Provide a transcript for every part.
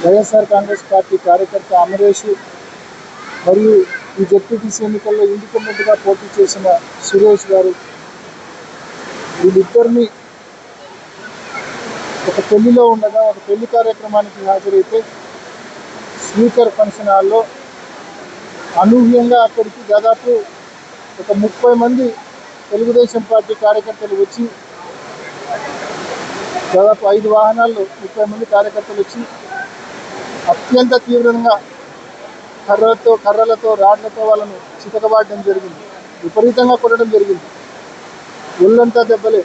YSR Congress party కార్యకర్త అమరేష్ మరియు ఈ జెడ్పీటీసీ ఎన్నికల్లో ఇండిపెండెంట్గా పోటీ చేసిన సురేష్ గారు వీళ్ళిద్దరిని ఒక పెళ్ళిలో ఉండగా ఒక పెళ్ళి కార్యక్రమానికి హాజరైతే స్పీకర్ ఫంక్షన్ హాల్లో అనూహ్యంగా అక్కడికి దాదాపు ఒక ముప్పై మంది తెలుగుదేశం పార్టీ కార్యకర్తలు వచ్చి దాదాపు ఐదు వాహనాల్లో ముప్పై మంది కార్యకర్తలు వచ్చి అత్యంత తీవ్రంగా కర్రలతో కర్రలతో రాడ్లతో వాళ్ళను చితకబాడడం జరిగింది. విపరీతంగా కొట్టడం జరిగింది. ఒళ్ళంతా దెబ్బలే.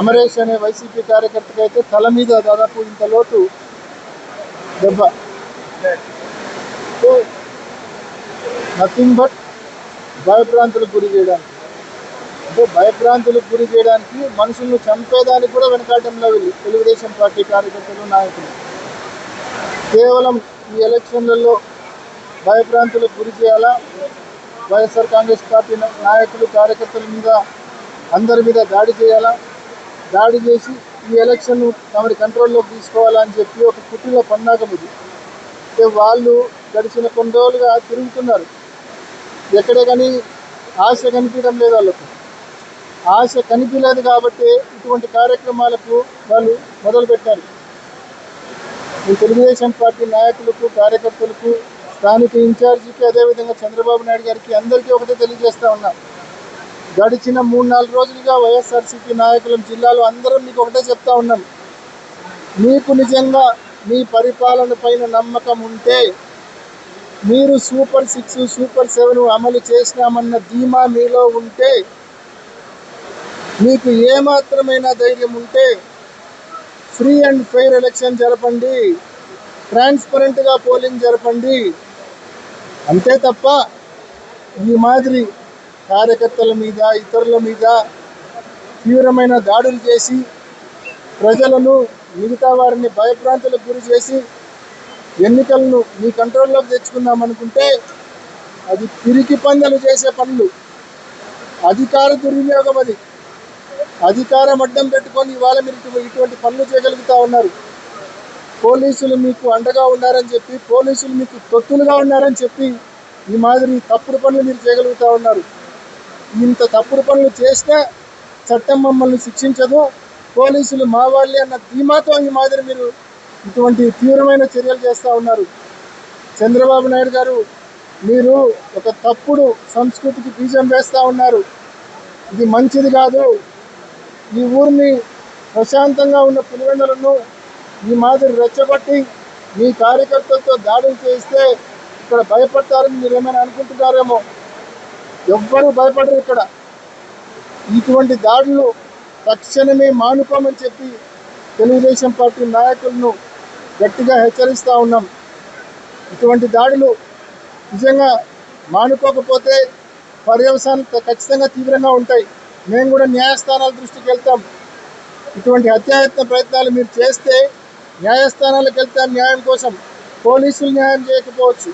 అమరేష్ అనే వైసీపీ కార్యకర్తకు అయితే తల మీద దాదాపు ఇంత లోటు దెబ్బ. నథింగ్ బట్ భయభ్రాంతులకు గురి చేయడానికి. అంటే భయభ్రాంతులకు గురి చేయడానికి మనుషులను చంపేదానికి కూడా వెనకాటంలో వెళ్ళి తెలుగుదేశం పార్టీ కార్యకర్తలు నాయకులు. కేవలం ఈ ఎలక్షన్లలో భయభ్రాంతులకు గురి చేయాలా? వైఎస్ఆర్ కాంగ్రెస్ పార్టీ నాయకులు కార్యకర్తల మీద అందరి మీద దాడి చేయాలా? దాడి చేసి ఈ ఎలక్షన్ తమరి కంట్రోల్లోకి తీసుకోవాలా అని చెప్పి ఒక కుట్రలో పన్నాగం ఇది. వాళ్ళు గడిచిన కొన్ని రోజులుగా తిరుగుతున్నారు. ఎక్కడే కానీ ఆశ కనిపించడం లేదు వాళ్ళకు. ఆశ కనిపించలేదు కాబట్టి ఇటువంటి కార్యక్రమాలకు వాళ్ళు మొదలుపెట్టారు. ఈ తెలుగుదేశం పార్టీ నాయకులకు కార్యకర్తలకు స్థానిక ఇన్ఛార్జికి అదేవిధంగా చంద్రబాబు నాయుడు గారికి అందరికీ ఒకటే తెలియజేస్తా ఉన్నాం. గడిచిన మూడు నాలుగు రోజులుగా వైఎస్ఆర్సీపీ నాయకులం జిల్లాలో అందరం మీకు ఒకటే చెప్తా ఉన్నాం. మీకు నిజంగా మీ పరిపాలన పైన నమ్మకం ఉంటే మీరు సూపర్ సిక్స్ సూపర్ సెవెన్ అమలు చేసినామన్న ధీమా మీలో ఉంటే మీకు ఏమాత్రమైన ధైర్యం ఉంటే ఫ్రీ అండ్ ఫెయిర్ ఎలక్షన్ జరపండి. ట్రాన్స్పరెంట్గా పోలింగ్ జరపండి. అంతే తప్ప ఈ మాదిరి కార్యకర్తల మీద ఇతరుల మీద తీవ్రమైన దాడులు చేసి ప్రజలను మిగతా వారిని భయభ్రాంతులకు గురి చేసి ఎన్నికలను మీ కంట్రోల్లోకి తెచ్చుకున్నామనుకుంటే అది పిరికి పందలు చేసే పనులు. అధికార దుర్వినియోగం అది. అధికారం అడ్డం పెట్టుకొని ఇవాళ మీరు ఇటువంటి పనులు చేయగలుగుతా ఉన్నారు. పోలీసులు మీకు అండగా ఉన్నారని చెప్పి పోలీసులు మీకు తొత్తులుగా ఉన్నారని చెప్పి ఈ మాదిరి తప్పుడు పనులు మీరు చేయగలుగుతా ఉన్నారు. ఇంత తప్పుడు పనులు చేస్తే చట్టం మమ్మల్ని శిక్షించదు. పోలీసులు మా వాళ్ళే అన్న ధీమాతో ఈ మాదిరి మీరు ఇటువంటి తీవ్రమైన చర్యలు చేస్తూ ఉన్నారు. చంద్రబాబు నాయుడు గారు మీరు ఒక తప్పుడు సంస్కృతికి బీజం వేస్తూ ఉన్నారు. ఇది మంచిది కాదు. ఈ ఊరిని ప్రశాంతంగా ఉన్న పులివెందులను ఈ మాదిరి రెచ్చగొట్టి మీ కార్యకర్తలతో దాడులు చేస్తే ఇక్కడ భయపడతారని మీరు ఏమైనా అనుకుంటున్నారేమో? ఎవ్వరూ భయపడరు ఇక్కడ. ఇటువంటి దాడులు తక్షణమే మానుకోమని చెప్పి తెలుగుదేశం పార్టీ నాయకులను గట్టిగా హెచ్చరిస్తూ ఉన్నాం. ఇటువంటి దాడులు నిజంగా మానుకోకపోతే పర్యవసానం ఖచ్చితంగా తీవ్రంగా ఉంటాయి. మేము కూడా న్యాయస్థానాల దృష్టికి వెళ్తాం. ఇటువంటి హత్యాయత్న ప్రయత్నాలు మీరు చేస్తే న్యాయస్థానాలకు వెళ్తాం న్యాయం కోసం. పోలీసులు న్యాయం చేయకపోవచ్చు.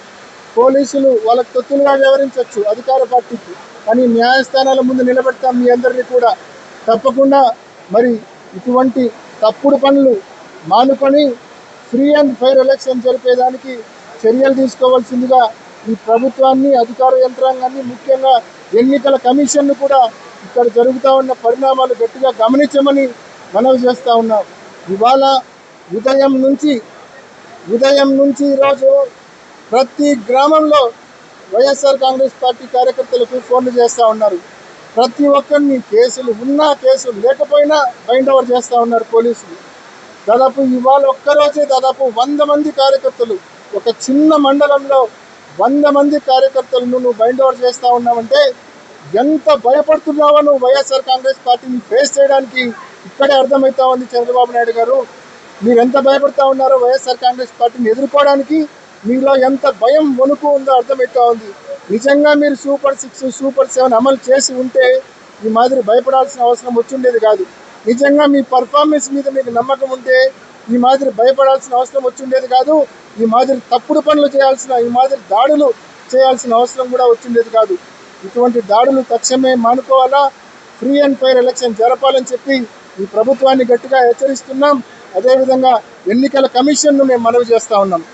పోలీసులు వాళ్ళకు తొత్తులుగా వ్యవహరించవచ్చు అధికార పార్టీకి. కానీ న్యాయస్థానాల ముందు నిలబెడతాం మీ అందరినీ కూడా. తప్పకుండా మరి ఇటువంటి తప్పుడు పనులు మానుకొని ఫ్రీ అండ్ ఫైర్ ఎలక్షన్ జరిపేదానికి చర్యలు తీసుకోవాల్సిందిగా ఈ ప్రభుత్వాన్ని అధికార యంత్రాంగాన్ని ముఖ్యంగా ఎన్నికల కమిషన్ను కూడా ఇక్కడ జరుగుతూ ఉన్న పరిణామాలు గట్టిగా గమనించమని మనవి చేస్తూ ఉన్నాం. ఇవాళ ఉదయం నుంచి ఉదయం నుంచి ఈరోజు ప్రతి గ్రామంలో వైఎస్ఆర్ కాంగ్రెస్ పార్టీ కార్యకర్తలకు ఫోన్లు చేస్తూ ఉన్నారు. ప్రతి ఒక్కరిని కేసులు ఉన్నా కేసులు లేకపోయినా బైండ్ ఓవర్ చేస్తూ ఉన్నారు పోలీసులు. దాదాపు ఇవాళ ఒక్కరోజే దాదాపు వంద మంది కార్యకర్తలు ఒక చిన్న మండలంలో వంద మంది కార్యకర్తలను నువ్వు బైండ్ ఓవర్ చేస్తూ ఉన్నావంటే ఎంత భయపడుతున్నావో నువ్వు వైఎస్ఆర్ కాంగ్రెస్ పార్టీని ఫేస్ చేయడానికి ఇక్కడే అర్థమవుతా ఉంది చంద్రబాబు నాయుడు గారు. మీరు ఎంత భయపడతా ఉన్నారో వైఎస్ఆర్ కాంగ్రెస్ పార్టీని ఎదుర్కోవడానికి మీలో ఎంత భయం వణుకు ఉందో అర్థమవుతా ఉంది. నిజంగా మీరు సూపర్ సిక్స్ సూపర్ సెవెన్ అమలు చేసి ఉంటే ఈ మాదిరి భయపడాల్సిన అవసరం వచ్చిండేది కాదు. నిజంగా మీ పర్ఫార్మెన్స్ మీద మీకు నమ్మకం ఉంటే ఈ మాదిరి భయపడాల్సిన అవసరం వచ్చిండేది కాదు. ఈ మాదిరి తప్పుడు పనులు చేయాల్సిన ఈ మాదిరి దాడులు చేయాల్సిన అవసరం కూడా వచ్చిండేది కాదు. ఇటువంటి దాడులు తక్షణమే మానుకోవాలా? ఫ్రీ అండ్ ఫైర్ ఎలక్షన్ జరపాలని చెప్పి ఈ ప్రభుత్వాన్ని గట్టిగా హెచ్చరిస్తున్నాం. అదేవిధంగా ఎన్నికల కమిషన్ను మేము మనవి చేస్తూ ఉన్నాం.